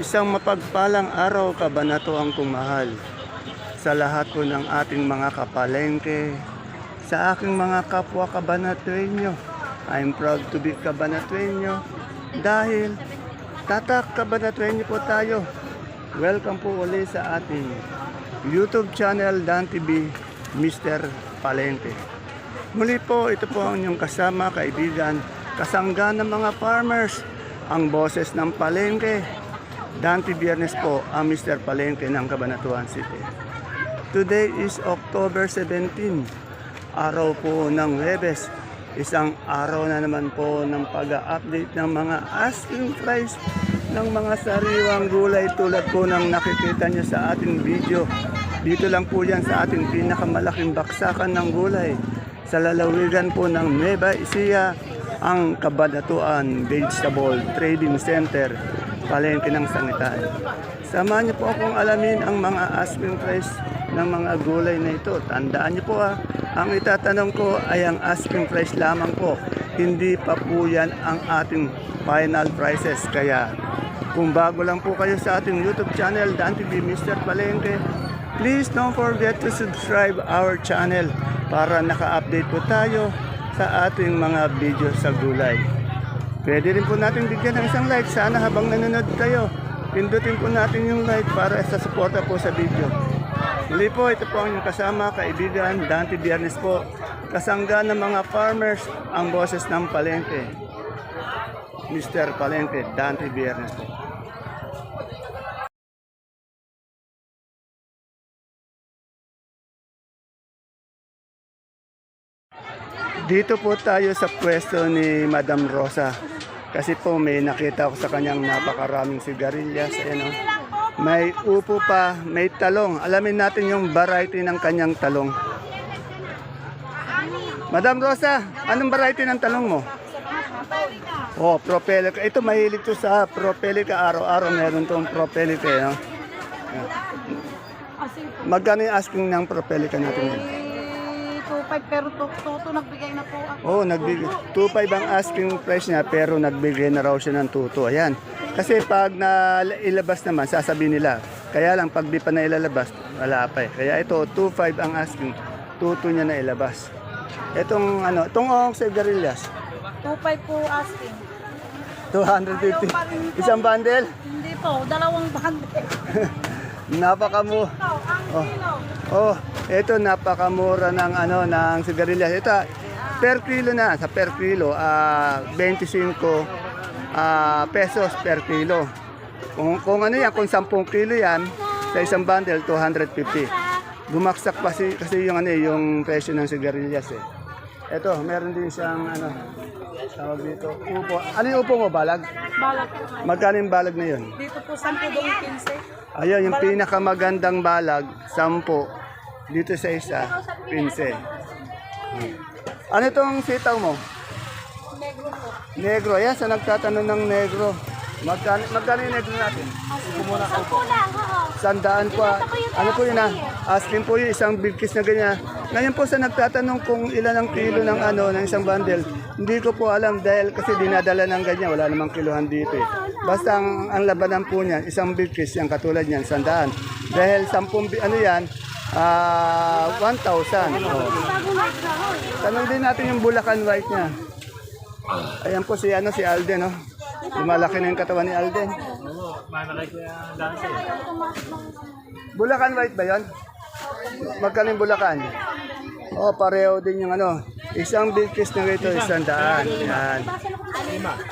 Isang mapagpalang araw kabanato ang kumahal sa lahat po ng ating mga kapalengke, sa aking mga kapwa kabanatuenyo. I'm proud to be kabanatuenyo dahil tatak kabanatuenyo po tayo. Welcome po uli sa ating YouTube channel Dan TV Mr. Palengke. Muli po, ito po ang inyong kasama, kaibigan, kasangga ng mga farmers, ang boses ng palengke. Dante Biernes po ang Mr. Palengke ng Cabanatuan City. Today is October 17, araw po ng Webes. Isang araw na naman po ng pag-update ng mga asking price ng mga sariwang gulay tulad po ng nakikita nyo sa ating video. Dito lang po yan sa ating pinakamalaking baksakan ng gulay sa lalawigan po ng Nueva Ecija, ang Kabadatuan Vegetable Trading Center, palengke ng sangitan. Samahan niyo po akong alamin ang mga asking price ng mga gulay na ito. Tandaan niyo po ha, ang itatanong ko ay ang asking price lamang po. Hindi pa po yan ang ating final prices. Kaya kung bago lang po kayo sa ating YouTube channel, Dan TV Mr. Palengke, please don't forget to subscribe our channel para naka-update po tayo sa ating mga video sa gulay. Pwede rin po natin bigyan ng isang like. Sana habang nanonood kayo, pindutin po natin yung like para sa suporta po sa video. Muli po, ito po ang inyong kasama, kaibigan, Dante Biernes po. Kasangga ng mga farmers, ang boses ng palengke. Mr. Palengke, Dante Biernes po. Dito po tayo sa pwesto ni Madam Rosa. Kasi po may nakita ko sa kanyang napakaraming sigarilyas. Ayan, oh. May upo pa, may talong. Alamin natin yung variety ng kanyang talong. Madam Rosa, anong variety ng talong mo? Oh, propelica. Ito mahilig to sa propelica. Araw-araw meron tong propelica. Eh, no? Magkano yung asking ng propelica natin ngayon? Eh, 2.5 pero to- toto nagbigay na po ako. Oh, nagbigay. 2.5 ang asking price niya pero nagbigay na raw siya ng 2.2. Ayan. Kasi pag na ilabas naman, sasabihin nila. Kaya lang pag di pa na ilalabas, wala pa eh. Kaya ito, 2.5 ang asking. 2.2 niya na ilabas. Itong ano, itong ong sigarilyas, 2.5 po asking. 250. Isang bundle? Hindi po, dalawang bande. Napakamu. Ito, ang Oh. Oh, ito napakamura ng ano ng sigarilyas. Ito per kilo na, sa per kilo ah 25 ah, pesos per kilo. Kung, kung ano yan, kung 10 kilo yan, sa isang bundle 250. Bumaksak pa si, kasi yung ano eh, yung presyo ng sigarilyas eh. Ito, meron din siyang ano, tawag dito, upo. Ano yung upo mo, balag? Balag. Magkano yung balag na yun? Dito po, 10 doon 15. Ayun, yung pinakamagandang balag, 10. Dito sa isa, 15. Hmm. Ano itong sitaw mo? Negro po. Negro. Ayan, sa nagtatanong ng negro. Magkano, magkano yung negro natin? Kumuna ko po. Sandaan po. ah. Ano po yun ah? Asking po yun, isang big kiss na ganyan. Ngayon po sa nagtatanong kung ilan ang kilo ng ano, ng isang bundle, hindi ko po alam dahil kasi dinadala ng ganyan, wala namang kiluhan dito eh. Basta ang, ang labanan po niyan, isang big kiss, yung katulad niyan, sandaan. Dahil sampung, bi- ano yan, ah 1,000. Oh. Tanong din natin yung Bulacan White niya. Ayan po si ano si Alden, no. Lumalaki na yung katawan ni Alden. Bulacan White ba 'yon? Magkano yung Bulacan? Oh, pareho din yung ano. Isang big kiss na rito, isang daan. Yan.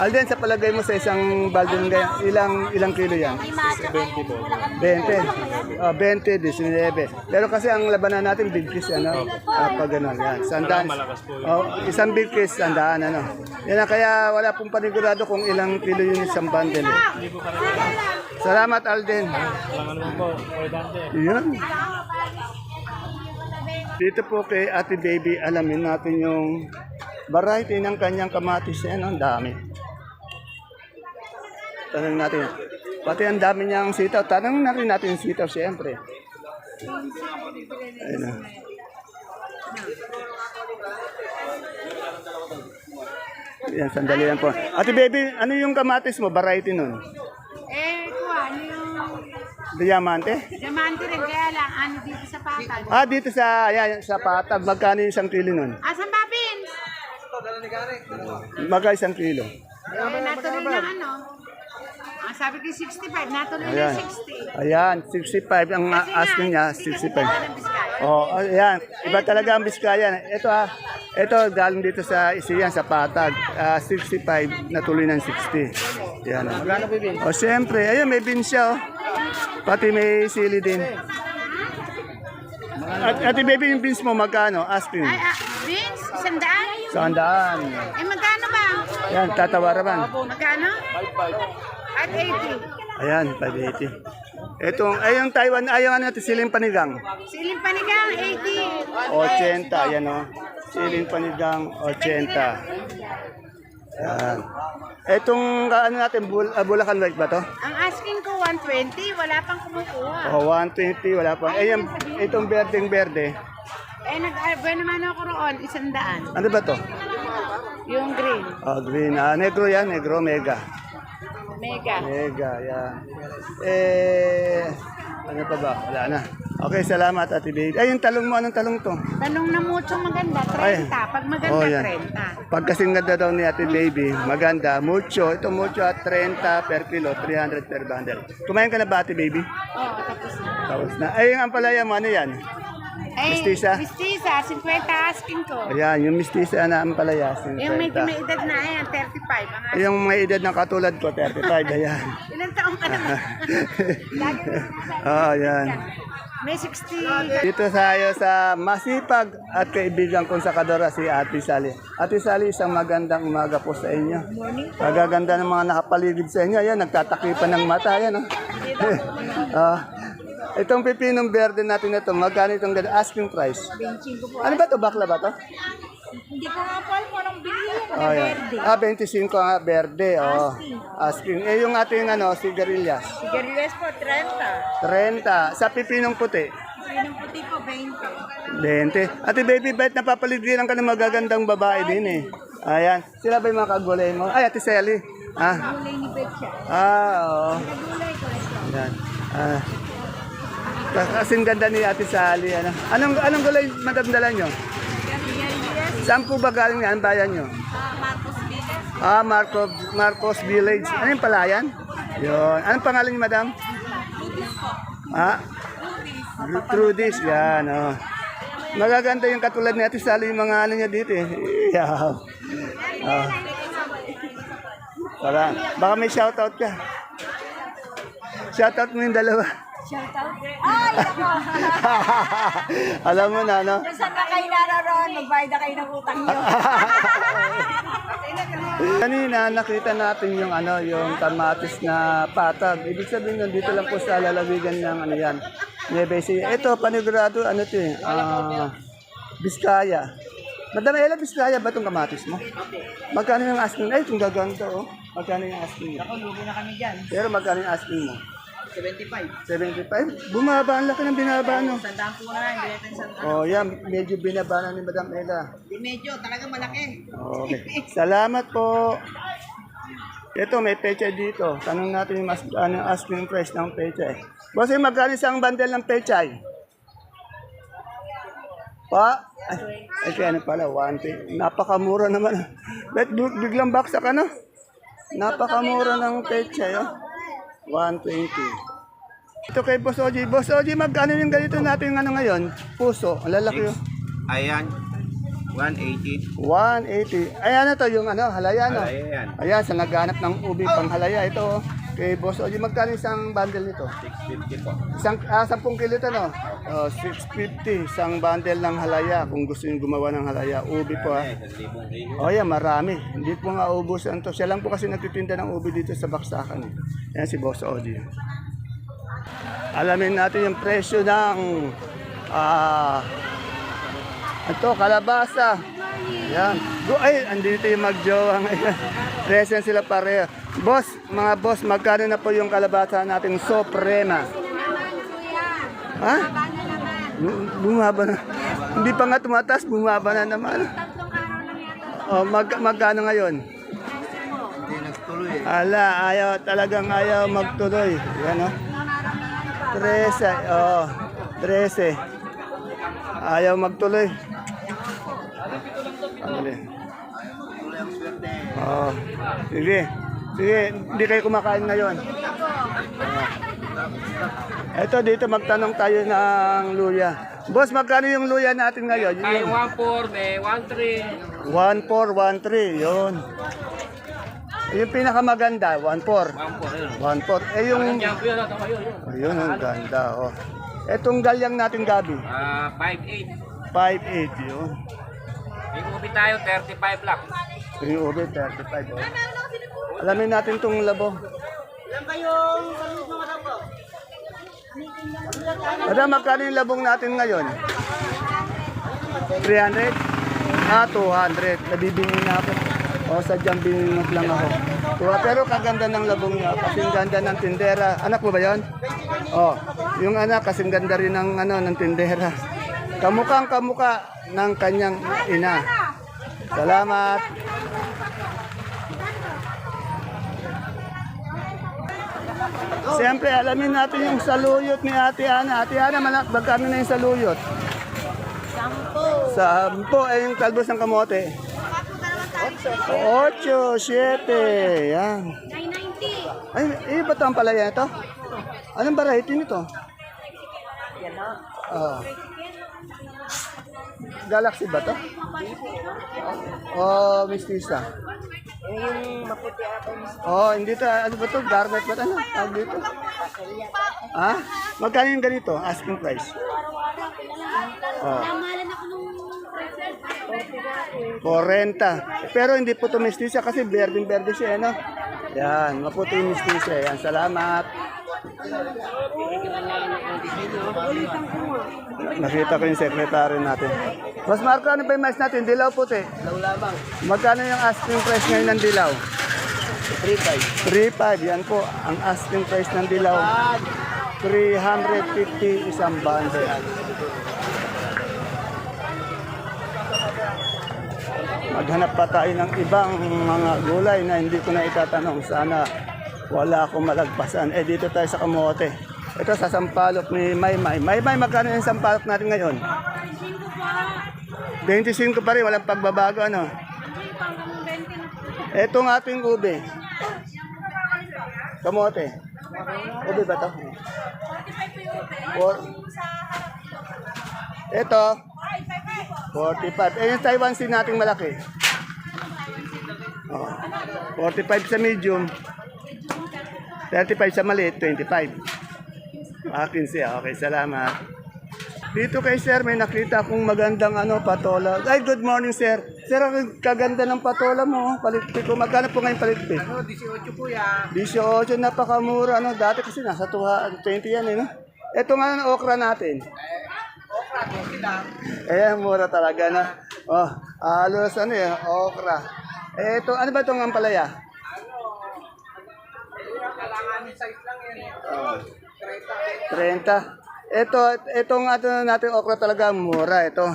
Alden, sa palagay mo sa isang baldon ganyan, ilang ilang kilo yan? 20 po. 20. Oh, 20, 19. Pero kasi ang labanan natin big kiss ano, kapag ano, yan. Sandaan. Oh, isang big kiss, sandaan ano. Yan na, kaya wala pong panigurado kung ilang kilo yung isang bundle. Eh. Salamat Alden. Yan. Dito po kay Ate Baby, alamin natin yung variety ng kanyang kamatis. Yan, ang dami. Tanong natin. Pati ang dami niyang sitaw. Tanong na rin natin yung sitaw, siyempre. Ayun na. Yan, sandali lang po. Ate Baby, ano yung kamatis mo? Variety nun? Eh, kuhan, Diamante? Diamante rin, kaya lang, ano dito sa patag. Ah, dito sa, ayan, sa patag. Magkano yung isang kilo nun? Ba, Vince? Magkano isang kilo? Eh, natuloy ng ano. Ah, sabi ko 65, natuloy Ayan. ng 60. Ayan, 65. Ang Kasi asking niya, nga, hindi kasi 65. gawa ng Biskaya. Oh, ayan. Iba talaga ang Biskaya. Ito ah, ito galing dito sa Isiyan, sa Patag. Ah, 65, natuloy ng 60. Yan. Magkano po bin? Oh, siyempre. Ayun, may bin siya oh. Pati may sili din. At, ati baby, yung beans mo magkano? Asking. Ay, ah, Vince, isandaan? Sandaan. Eh, magkano ba? Yan, tatawaran man. Magkano? At 80. Ayan, 580. Itong, ay yung Taiwan, ay yung ano natin, siling panigang. Siling panigang, 80. 80, yan o. Siling panigang, 80. Yan. Itong, ano natin, bul ah, Bulacan White ba to? Ang asking ko 120, wala pang kumukuha. O, 120, wala pa. Eh, yung, itong berdeng berde. Eh, nag-arbor naman ako roon, isandaan. Ano ba to? Yung green, Oh, green. Ah, negro yan, negro, mega. mega. Mega, yan. Eh, ano pa ba? Wala na. Okay, salamat, Ate Baby. Ay, yung talong mo, anong talong to? Tanong na mucho maganda, 30. Ay. Pag maganda, Oh, yan. 30. Pag kasing ganda daw ni Ate Baby, maganda, mucho. Ito mucho at 30 per kilo, 300 per bundle. Kumain ka na ba, Ate Baby? Oo, oh, tapos na. Tapos na. Ay, yung ampalaya mo, ano yan? Ay, Mistisa? Mistisa, 50 asking ko. Ayan, yung mistisa na ampalaya, Yung may, 50. may edad na, ayan, 35. Ang asking. Yung may edad ng katulad ko, 35, ayan. Ilan taong ka naman? Lagi ko sinasabi. Oo, oh, ayan. May 60. Dito tayo sa masipag at kaibigan kong sakadora si Ate Sally. Ate Sally, isang magandang umaga po sa inyo. Magaganda ng mga nakapaligid sa inyo. Ayan, nagtatakipan ng mata. Ayan, oh. Ah, itong pipinong verde natin na ito, magkano itong? Asking price. Ano ba ito? Bakla ba ito? Hindi ko nga po alam kung anong bilhin. Oh, yan. Ah, 25 nga verde. Oh. Asking. Eh, yung ating ano, sigarilyas. Sigarilyas po, 30. 30. Sa pipinong puti. Pinong puti po, 20. 20. Ate baby, bet napapaligiran ka ng magagandang babae din eh. Ayan. Sila ba yung mga kagulay mo? Ay, Ate Sally. Ah, Kulay ni Betcha. ah oo. Kulay ko. Ayan. Ah. Kasing ganda ni Ate Sally. Ano? Anong, anong gulay madamdalan nyo? Saan po ba galing yan? Bayan nyo? ah, Marcos Villas. Ah, Marco, Marcos Village. Ano yung palayan? Yun. Anong pangalan niyo, madam? Ah? Trudis. Yan, oh. Magaganda yung katulad ni Ate Sally yung mga ano niya dito eh. Yeah. Oh. Tara. Baka may shoutout ka. Shoutout mo yung dalawa. Shoutout. Ay, ako. Alam mo na, no? Saan ka kayo naroon? Magbayad na kayo ng utang niyo. Kanina nakita natin yung ano, yung kamatis na patag. Ibig sabihin nun, dito lang po sa lalawigan ng ano yan. Nueva Ecija. Ito, panigurado, ano ito eh, ah, Biskaya. Madam Ella, Biskaya ba itong kamatis mo? Magkano yung asking? Ay, itong gaganda oh. Magkano yung asking mo? Ako, lugi na kami dyan. Pero magkano yung asking mo? 75. 75? Bumaba, ang laki ng binaba no. Sandaan po na, hindi natin sandaan. Oh, yan, medyo binaba na ni Madam Ella. Di medyo, talagang malaki. Okay. Salamat po. Ito, may pecha dito. Tanong natin yung mas, ano, yung asking price ng pechay. Boss, eh, magkano isang bundle ng pechay? Pa? Ay, ay kaya ano pala, 120. Napakamura naman. Bet, big- biglang baksak ano? Napakamura ng pechay, oh. 120. Ito kay Boss Oji. Boss Oji, magkano yung ganito natin ano ngayon? Puso. Ang lalaki oh. Ayan, 180. 180. Ay, ano to, yung ano, halaya, no? Ayan, Ayan, sa naghanap ng ubi pang halaya. Ito, oh. Kay Boss Oji, magkano isang bundle nito? 650 po. Isang, ah, 10 kilo ito, no? Oh, 650, isang bundle ng halaya. Kung gusto nyo gumawa ng halaya, ubi po, kilo. Oh, yeah, marami. Hindi po nga ubusan to. Siya lang po kasi nagtitinda ng ubi dito sa Baksakan. Eh. Yan si Boss Oji. Alamin natin yung presyo ng ah ito, kalabasa. Yan. Ay, andito yung magjowa ngayon. Present sila pareho. Boss, mga boss, magkano na po yung kalabasa nating Suprema? Ha? Bu- Bumaba na. Hindi pa nga tumataas, bumaba na naman. Oh, mag magkano ngayon? Hindi nagtuloy eh. Ala, ayaw, talagang ayaw magtuloy. Yan, oh. 13, oh, 13. Ayaw magtuloy. Oh, sige. Sige, hindi kayo kumakain ngayon. Oh. Ito, dito magtanong tayo ng luya. Boss, magkano yung luya natin ngayon? Ay, yung 1-4, may 1-3. 1413, yun. Yung pinakamaganda, 14. 1-4, yun. 14. Eh yung... Ayun, ang ganda, oh. Etong galyang natin, Gabi. Ah, 5-8. 5.8 yun. May ubi tayo, 35 lang. Yung ube, 35, oh. Alamin natin tong labo. Madam, magkano yung labong natin ngayon? 300? Ah, 200. Nabibingin na ako. O, sadyang bingingot lang ako. Tuwa, pero kaganda ng labong niya. Kasing ganda ng tindera. Anak mo ba yan? Oh, yung anak, kasing ganda rin ng, ano, ng tindera. Kamukhang kamuka ng kanyang ina. Salamat. Siyempre, alamin natin yung saluyot ni Ate Ana. Ate Ana, malak, magkano na yung saluyot? Sampo. Sampo. Eh, yung talbos ng kamote? Ocho, siete. Yan. 990. Ay, eh, ba't ang palaya ito? Anong variety nito? Ah. Galaxy ba to? Oh, mistisa. Yung maputi ako. Oh, hindi to. Ano ba to? Garnet ba? Ano? Tawag dito? Ha? Magkano yung ganito? Asking price. Oh. Namalan ako nung 40. Pero hindi po to mistisa kasi berdeng-berde siya, ano? Yan, maputi yung mistisa. Yan, salamat. Nakita ko yung sekretary natin. Mas Marco, ano ba yung mais natin? Dilaw puti. Dilaw lamang. Magkano yung asking price ngayon ng dilaw? 3.5. 3.5. Yan po, ang asking price ng dilaw. 350 isang bundle. Maghanap pa tayo ng ibang mga gulay na hindi ko na itatanong. Sana wala akong malagpasan. Eh, dito tayo sa kamote. Ito sa sampalok ni Maymay. Maymay, magkano yung sampalok natin ngayon? 25 pa rin, walang pagbabago, ano? Etong ating ube. Kamote. Ube ba to? 45 Ito. 45. Eh, yung Taiwan sin nating malaki. Oh. 45 sa medium. 35 sa maliit, 25. Akin siya. Okay, salamat. Dito kay sir, may nakita akong magandang ano, patola. Ay, good morning sir. Sir, ang kaganda ng patola mo. Palitpik ko. Magkano po ngayon palitpik? Ano, 18 po yan. 18, napakamura. Ano? Dati kasi nasa 220 yan eh. No? Ito nga ang okra natin. Okra, 20 lang. Eh, mura talaga na. Oh, halos ano yan, okra. Eh, ito, ano ba itong ampalaya? Kailangan size lang yan. Oh, 30. Ito, itong ato natin okra talaga mura ito.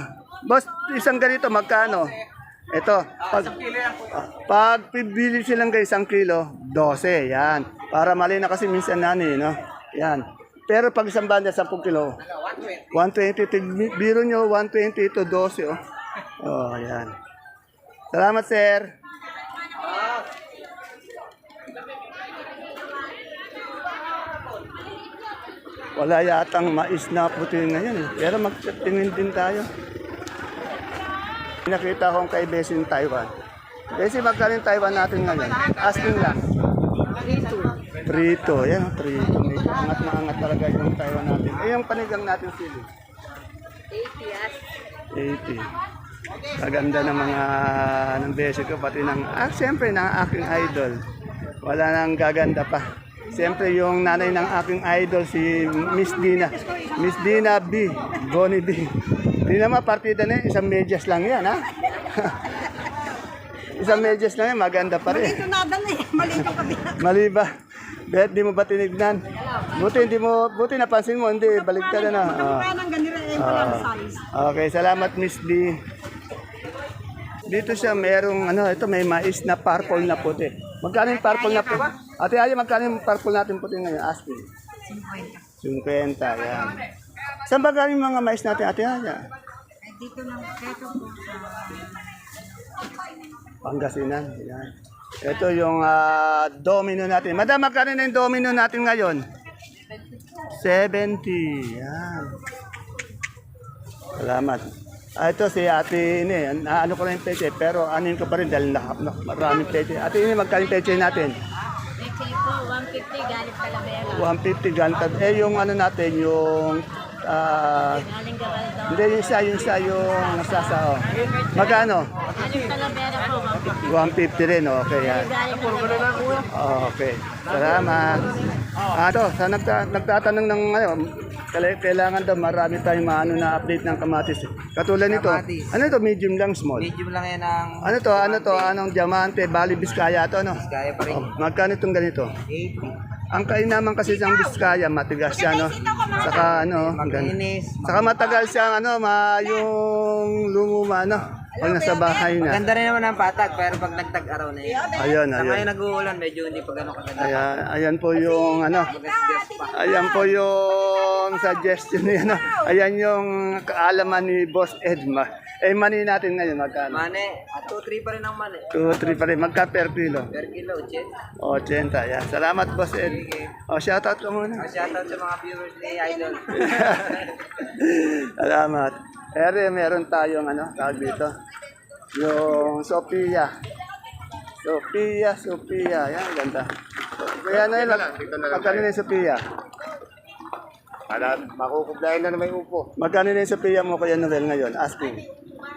Boss, isang ganito magkano? Ito, pag pag pibili silang guys isang kilo, 12, yan. Para mali na kasi minsan nani, no? Yan. Pero pag isang banda 10 kilo, 120. Tig- Biro nyo, 120 to 12, oh. Oh, yan. Salamat, sir. Wala yatang mais na puti ngayon. eh. Pero magtingin din tayo. Nakita kong kay Besin Taiwan. Besi, magkano Taiwan natin ngayon? Asking lang. Prito. Yan, prito. Medyo angat na angat talaga yung Taiwan natin. Eh, yung panigang natin sili. 80. Kaganda ng mga ng beses ko, pati ng, ah, siyempre, ng aking idol. Wala nang gaganda pa. Siyempre, yung nanay ng aking idol, si Miss Dina. Miss Dina B. Bonnie B. Di naman, partida na. Isang medyas lang yan, ha? Isang medyas lang yan, maganda pa rin. Ito nada na eh. Mali yung kabila. Mali ba? Bet, di mo ba tinignan? Buti, hindi mo, buti napansin mo, hindi, balik ka na. Walang size. Okay, salamat Miss D. Dito siya merong ano, ito may mais na purple na puti. Magkano yung purple na? Ate Aya, magkano yung purple natin puti ngayon? Asking. 50, yan. Saan ba galing mga mais natin, ate Haya? Ay, dito lang, keto po. Pangasinan, yan. Ito yung ah, domino natin. Madam, magkano na yung domino natin ngayon? 70. Yan. Salamat. Ah, ito si Ate Ine. Na, ano ko lang yung peche, pero anin ko pa rin dahil na, na, maraming peche. Ate Ine, magkano yung peche natin? Leche po, 150 galing Calavera. 150 gantad. Eh, yung ano natin, yung... ah, Galing hindi, yung isa, yung isa, yung nasasao. Magkano? Galing Calavera po, 150 rin, okay yan. Galing. Okay. Salamat. Ah, to, sa nagta nagtatanong ng ano, kaila- kailangan daw marami tayong maano na update ng kamatis. Katulad nito. Kamatis. Ano to, medium lang, small. Medium lang yan ang Ano to, ano to, anong diamante, bali biskaya to, no? kaya pa rin. Oh, magkano itong ganito? 80. Ang kainaman kasi siyang biskaya, matigas siya, no? Saka ano, Makinis. Saka matagal siyang ano, ma yung lumuma, no? Pag nasa bahay na. Maganda rin naman ang patag, pero pag nagtag-araw na yan. Ayun, Sa ayun. ngayon nag-uulan, medyo hindi pa gano'ng kaganda. Ayan, ayan po yung ano. Ayan po yung suggestion niya. No? Ayan yung kaalaman ni Boss Edma. Eh, mani natin ngayon, magkano? Mane, at 2-3 pa rin ang mane. 2, 3 pa rin. Magka per kilo? Per kilo, check. 80. Yan. Salamat, Boss Ed. O, shoutout ka muna. Shoutout sa mga viewers ni Idol. Salamat. Ere, meron tayong ano, tawag dito. Yung Sophia. Sophia, Sophia. Yan, ganda. Kaya na yun, magkano na yung Sophia? Para makukublayan na na may upo. Magkano na yung Sophia mo, Kuya Noel, ngayon? Asking.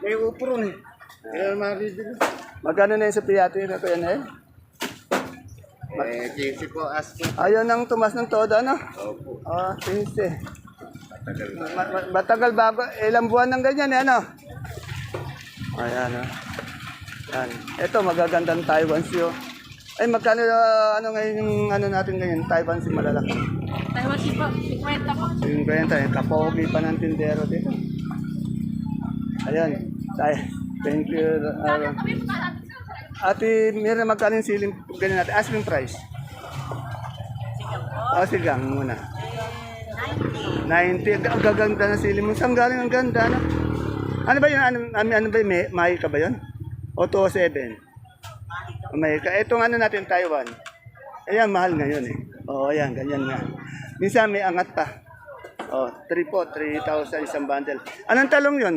May upo ron eh. Kaya maribig. Magkano na yung Sophia natin, Kuya Noel? Eh, 15 po asking. Ayaw nang tumas ng todo, ano? Opo. Ah, 15. Matagal na. Ma- ma- Matagal bago, ilang buwan ng ganyan, eh, ano? Ayan, oh. Yan. Ito, magagandang Taiwan Sea. Ay, magkano, ah, ano ngayon yung ano natin ngayon? Taiwan Sea malalaki. Taiwan si po, 50 po. 50, yung kapogi pa ng tindero dito. Ayan. Tay, thank you. Uh, ate, meron magkano yung siling ganyan natin? Asking price. Oh, sigang muna. 90. Ang gaganda ng sili mo. Saan galing ang ganda, no? Ano ba yun? Ano, ano, ano ba yun? May, may ka ba yun? O 207? May ka. Itong ano natin, Taiwan. Ayan, mahal ngayon eh. Oo, ayan, ganyan nga. Minsan may angat pa. Oh, 3 po, 3,000 isang bundle. Anong talong yun?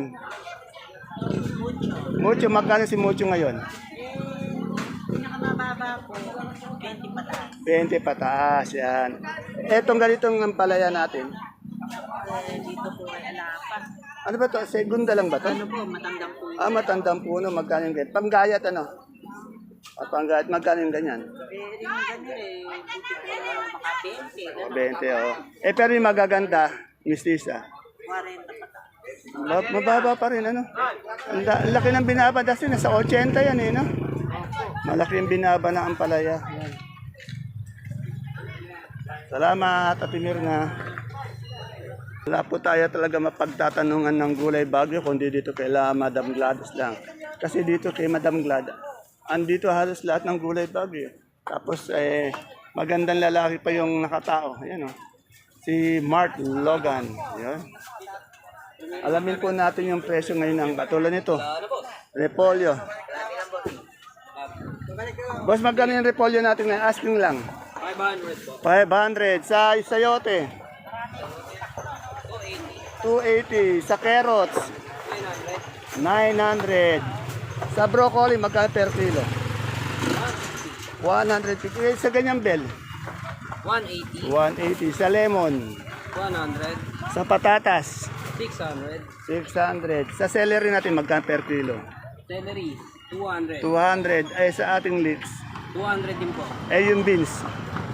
Mucho. Magkano si Mucho ngayon? Pinakamababa po, 20 pataas. 20 pataas, yan. Etong ganitong ampalaya natin. Eh, dito po ay alapa. Ano ba to? Segunda lang ba to? Ano po, matandang po. Ah, matandang puno, magkano yung ganyan? Panggayat ano? Ah, panggayat, magkano yung ganyan? Eh, rin ganyan eh, po lang maka 20. 20, oh. Eh, pero yung magaganda, mistisa. 40 pataas. Ma- Mababa pa rin, ano? Ang da- ang laki ng binaba kasi nasa 80 yan, eh, no? Malaki yung binaba ng ampalaya. Yan. Salamat, Ate Mirna. Wala po tayo talaga mapagtatanungan ng gulay bagyo, kundi dito kay La Madam Gladys lang. Kasi dito kay Madam Gladys, andito halos lahat ng gulay bagyo. Tapos, eh, magandang lalaki pa yung nakatao. Ayan, oh. Si Mark Logan. Yan. Alamin po natin yung presyo ngayon ng katulad nito. Repolyo. Boss, magkano yung repolyo natin ngayon? Asking lang. 500 po. 500. Sa sayote. 280. Sa carrots. 900. Sa broccoli, magkano per kilo? 150. Eh, Sa ganyan bell. 180, 180. Sa lemon. 100, Sa patatas. 600, 600. Sa celery natin, magkano per kilo? celery, 200, 200. Ay, sa ating leeks. 200 din po. Eh, yung beans.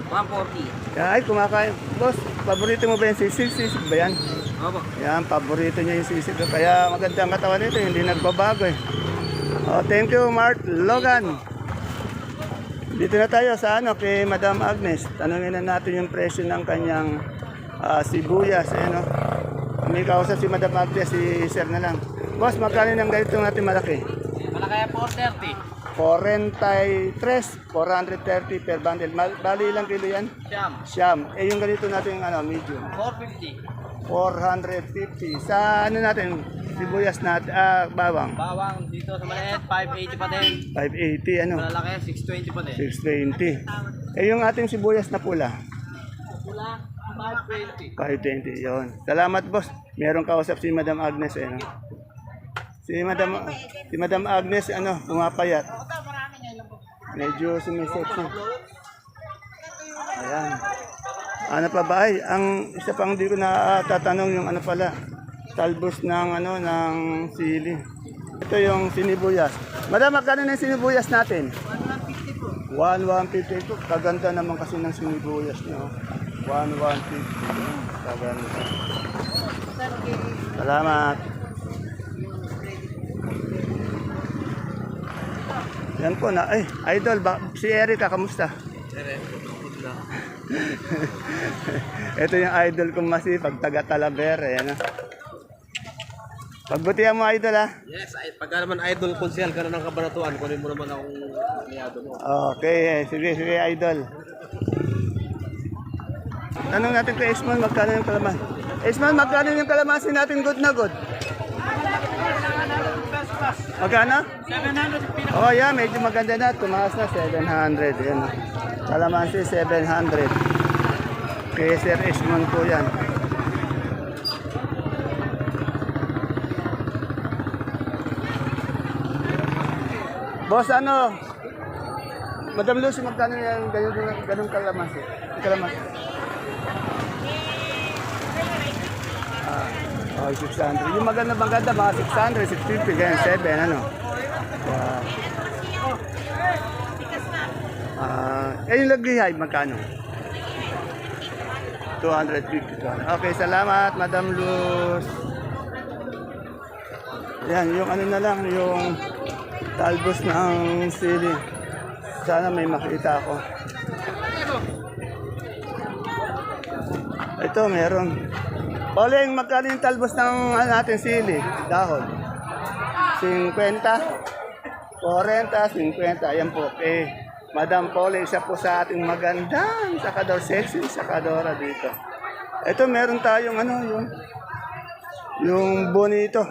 140. Ay, kumakain. Boss, paborito mo ba yung sisig? Sisig ba yan? Opo. Yan, paborito niya yung sisig. Kaya maganda ang katawan nito, hindi nagbabago eh. Oh, thank you, Mark Logan. Dito na tayo sa ano, kay Madam Agnes. Tanungin na natin yung presyo ng kanyang ah, sibuyas. Eh, no? May kausap si Madam Agnes, si Sir na lang. Boss, magkano ng ganito natin malaki? Malakaya po 30. 43, 430 per bundle. Mal- Bali ilang kilo yan? Siyam. Siyam. Eh yung ganito natin ano, medium. 450. 450. Sa ano natin, sibuyas natin, ah, bawang. Bawang dito sa maliit, 580 pa din. 580, ano? Malalaki, 620 pa din. 620. Eh yung ating sibuyas na pula, Pula, 520. 520. Yon. Salamat boss. Meron kausap si Madam Agnes eh. No? Si Madam si Madam Agnes ano, pumapayat. Medyo sumisexy. Ayan. Ano pa ba ay ang isa pang di ko na tatanong yung ano pala talbos ng ano ng sili. Ito yung sinibuyas. Madam, magkano na yung sinibuyas natin? 1,150 po. Kaganda naman kasi ng sinibuyas nyo. 1,150. Kaganda. Salamat. Yan po na. Ay, idol, ba, si Erika, kamusta? Ito yung idol kong masipag, taga Talavera. Yan ah. Pagbutihan mo, idol ah. Yes, ay, pagka naman idol konsel ka na ng kabanatuan, kunin mo naman akong aliado mo. Okay, sige, sige, idol. Tanong natin kay Esmond, magkano yung kalaman? Esmond, magkano yung kalamansi natin good na good? Magkano? 700. Oh, yeah, medyo maganda na. Tumaas na, 700. Yan. Kalamansi, 700. Kay Sir Esmond po yan. Boss, ano? Madam Lucy, magkano yan ganun, ganun kalamansi? Kalamansi. Oh, 600. Yung maganda maganda, mga 600, 650, ganyan, 7, ano? Yeah. Ah, eh, yung lagrihay, magkano? 250. 200. Okay, salamat, Madam Luz. Yan, yung ano na lang, yung talbos ng sili. Sana may makita ako. Ito, meron. Oling, magkano yung talbos ng ano natin sili? Dahon. 50? 40, 50. Ayan po. Eh, Madam Pole, isa po sa ating magandang sakador, sexy sakadora dito. Ito, meron tayong ano, yung yung bonito.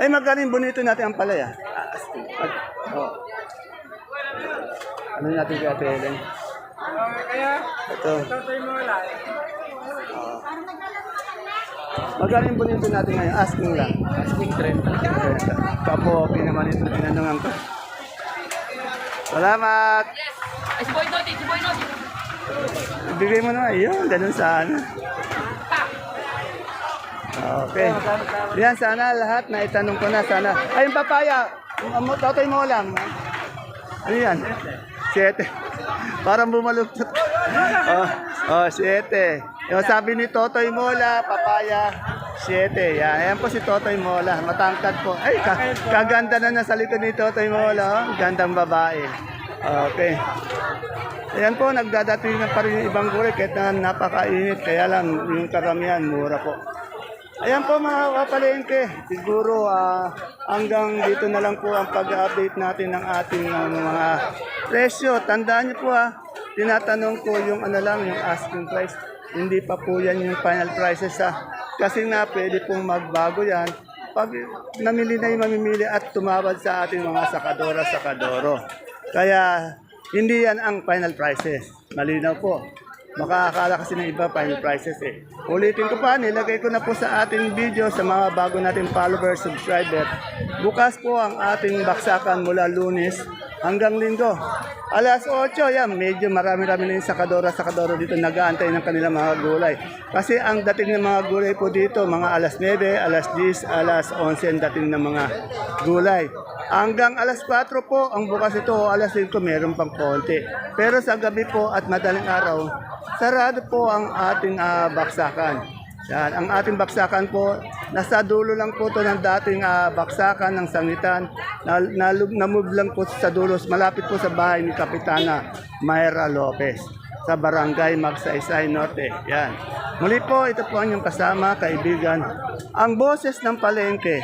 Ay, magkano yung bonito natin ang palaya? Ah. Oh. Ano natin kaya Helen? Ito. Oh. Magkano yung bonito natin ngayon? Asking lang. Asking trend. Kapo, okay naman ito tinanungan ko. Salamat! Ay, si Boy Noti, si Boy Noti. Ibigay mo na, yun, ganun sana. Okay. Yan, sana lahat na itanong ko na, sana. Ay, yung papaya, totoy mo lang. Ano yan? Siyete. Parang bumaluktot. oh, oh, siyete. Yung sabi ni Totoy Mola, papaya, siyete. Yan, ayan po si Totoy Mola. Matangkad po. Ay, ka kaganda na nasa likod ni Totoy Mola. Oh. Gandang babae. Okay. Ayan po, nagdadating na pa rin yung ibang gulay kahit na napakainit. Kaya lang, yung karamihan, mura po. Ayan po mga kapalengke, siguro ah, hanggang dito na lang po ang pag-update natin ng ating ah, mga presyo. Tandaan niyo po ha, tinatanong ko yung ano lang, yung asking price. Hindi pa po yan yung final prices ha. Kasi nga pwede pong magbago yan pag namili na yung mamimili at tumawad sa ating mga sakadora-sakadoro. Kaya hindi yan ang final prices. Malinaw po. Makakakala kasi ng iba final prices eh. Ulitin ko pa, nilagay ko na po sa ating video sa mga bago nating followers, subscriber. Bukas po ang ating baksakan mula lunes hanggang linggo. Alas 8, yan, medyo marami-rami na yung sakadora-sakadora dito nag-aantay ng kanilang mga gulay. Kasi ang dating ng mga gulay po dito, mga alas 9, alas 10, alas 11 ang dating ng mga gulay. Hanggang alas 4 po, ang bukas ito, alas 5, meron pang konti. Pero sa gabi po at madaling araw, sarado po ang ating ah, baksakan. Yan, ang ating baksakan po, nasa dulo lang po to ng dating ah, baksakan ng sangitan. Na, na, na-move lang po sa dulo, malapit po sa bahay ni Kapitana Mayra Lopez sa barangay Magsaysay Norte. Yan. Muli po, ito po ang inyong kasama, kaibigan. Ang boses ng palengke,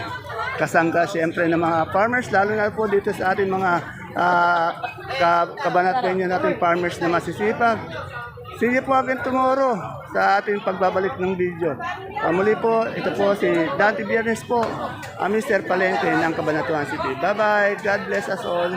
kasangga siyempre ng mga farmers, lalo na po dito sa ating mga uh, ka, kabanatwenyo natin farmers na masisipag. See you po again tomorrow sa ating pagbabalik ng video. Uh, muli po, ito po si Dante Biernes po, ang Mr. Palente ng Cabanatuan City. Bye-bye. God bless us all.